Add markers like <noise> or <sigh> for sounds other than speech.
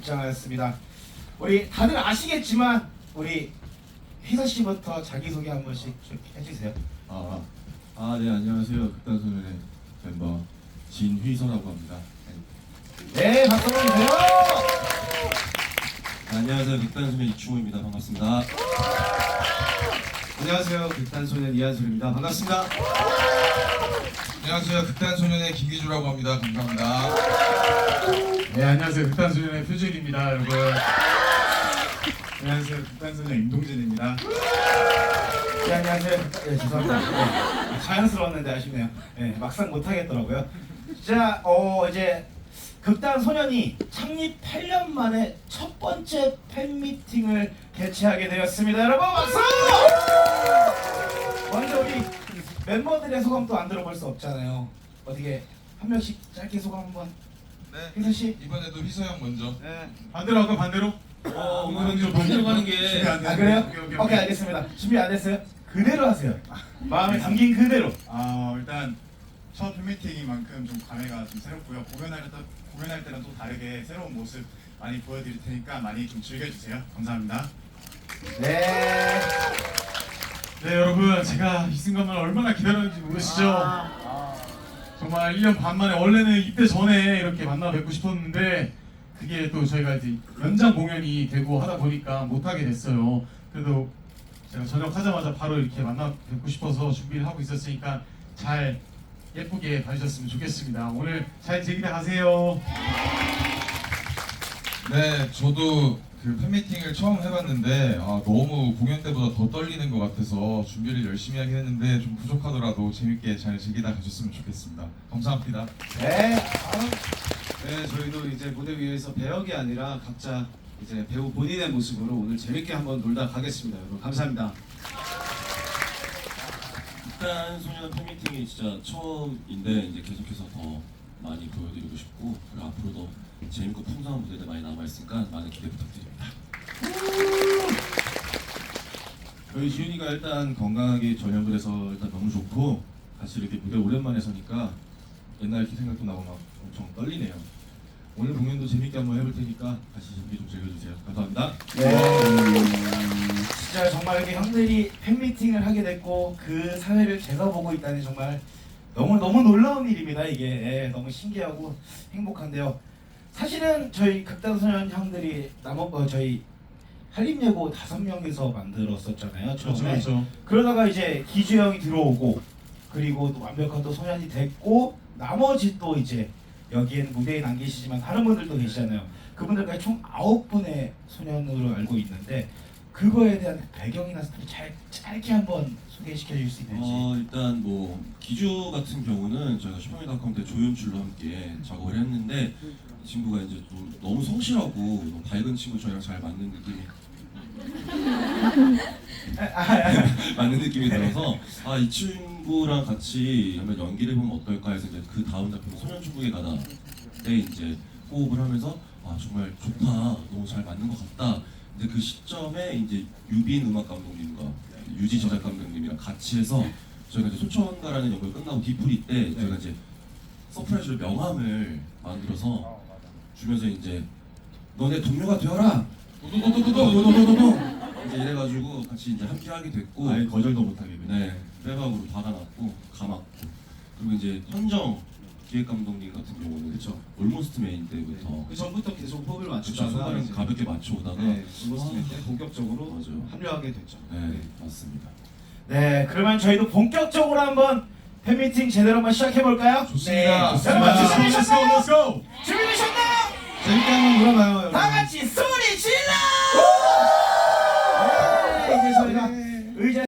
입장하였습니다. 우리 다들 아시겠지만 우리 희서 씨부터 자기 소개 한 번씩 좀 해주세요. 아, 아, 네, 안녕하세요. 극단소년의 멤버 진휘서라고 합니다. 네, 박수 한번 주세요. 네, 안녕하세요. 극단소년 이충호입니다. 반갑습니다. 안녕하세요. 극단소년 이한솔입니다. 반갑습니다. 안녕하세요. 극단소년의 김기주라고 합니다. 감사합니다. 네 안녕하세요 극단소년의 표준입니다 여러분 안녕하세요 극단소년 임동진입니다 네, 안녕하세요. 네, 죄송합니다. 네, 자연스러웠는데 아쉽네요. 네, 막상 못하겠더라고요. 자, 어 이제 극단 소년이 창립 8년 만에 첫 번째 팬 미팅을 개최하게 되었습니다. 여러분 박수! 먼저 우리 멤버들의 소감도 안 들어볼 수 없잖아요. 어떻게 한 명씩 짧게 소감 한번. 네. 희선 씨. 이번에도 희서 형 먼저. 네. 반대로 할까 반대로? 어, 오늘은 좀 반대로 가는 준비 게안 아. 그래요? 오케이, 오케이, 오케이 오케이. 알겠습니다. 준비 안 됐어요? 그대로 하세요. 마음에 담긴 그대로. 아 일단 첫 팬미팅이만큼 좀 감회가 좀 새롭고요 공연할 때 공연할 때랑 또 다르게 새로운 모습 많이 보여드릴 테니까 많이 좀 즐겨주세요 감사합니다 네. 네 여러분 제가 이 순간을 얼마나 기다렸는지 모르시죠? 정말 1년 반 만에 원래는 입대 전에 이렇게 만나 뵙고 싶었는데 그게 또 저희가 이제 연장 공연이 되고 하다 보니까 못하게 됐어요. 그래도 제가 전역하자마자 바로 이렇게 만나 뵙고 싶어서 준비를 하고 있었으니까 잘 예쁘게 봐주셨으면 좋겠습니다. 오늘 잘 즐기다 가세요. 네, 저도 그 팬미팅을 처음 해봤는데 아, 너무 공연 때보다 더 떨리는 것 같아서 준비를 열심히 하긴 했는데 좀 부족하더라도 재밌게 잘 즐기다 가셨으면 좋겠습니다. 감사합니다. 네. 네, 저희도 이제 무대 위에서 배역이 아니라 각자 이제 배우 본인의 모습으로 오늘 재밌게 한번 놀다 가겠습니다. 여러분 감사합니다. 일단 소년 팬미팅이 진짜 처음인데 이제 계속해서 더 많이 보여드리고 싶고 그리고 앞으로도 재밌고 풍성한 무대들 많이 남아있으니까 많은 기대 부탁드립니다. 저희 지훈이가 일단 건강하게 전역을 해서 일단 너무 좋고 같이 이렇게 무대 오랜만에 서니까 옛날 그 생각도 나고 막 엄청 떨리네요. 오늘 공연도 재밌게 한번 해볼 테니까 같이 준비 좀 즐겨주세요. 감사합니다. 네. 진짜 정말 이렇게 형들이 팬미팅을 하게 됐고 그 사회를 제가 보고 있다니 정말 너무 너무 놀라운 일입니다. 이게 예, 너무 신기하고 행복한데요. 사실은 저희 극단소년 형들이 남은 거 저희 한림예고 다섯 명이서 만들었었잖아요. 그렇죠, 처음에. 그렇죠. 그러다가 이제 기주 형이 들어오고 그리고 또 완벽한 또 소년이 됐고 나머지 또 이제 여기에는 무대에 안 계시지만 다른 분들도 계시잖아요. 그분들까지 총 아홉 분의 소년으로 알고 있는데 그거에 대한 배경이나 스토리 잘 짧게 한번 소개시켜 줄 수 있는지. 어 일단 뭐 기주 같은 경우는 저희가 슈퍼맨닷컴 때 조연출로 함께 작업을 했는데 이 친구가 이제 좀 너무 성실하고 너무 밝은 친구 저희랑 잘 맞는 느낌이 <laughs> 맞는 느낌이 들어서 아 이 친구랑 같이 한번 연기를 해보면 어떨까 해서 이제 그 다음 작품 소년축구에 가다 때 이제 호흡을 하면서 아 정말 좋다. 너무 잘 맞는 것 같다 근데 그 시점에 이제 유빈 음악 감독님과 유지 제작 감독님이랑 같이 해서 저희가 이제 소천가라는 연극 끝나고 뒤풀이 때 저희가 이제 서프라이즈로 명함을 만들어서 주면서 이제 너네 동료가 되어라. 도도도도도도도도도도 이제 이래가지고 같이 이제 함께 하게 됐고 아예 거절도 못하게. 네 빼박으로 박아놨고 감았고 그리고 이제 현정 기획 감독님 같은 경우는 그쵸. 올모스트 메인 때부터 그 전부터 계속 호흡을 맞추다가 손가락 이제 가볍게 맞춰오다가 네, 올모스트 때 본격적으로 맞아요. 합류하게 됐죠. 네 맞습니다 네, 그러면 저희도 본격적으로 한번 팬미팅 제대로 한번 시작해 볼까요? 좋습니다. 네. 여러분 Let's go, 준비되셨나요? 준비되셨나요? 재밌게 한번. 여러분. 다 같이 소리 질러!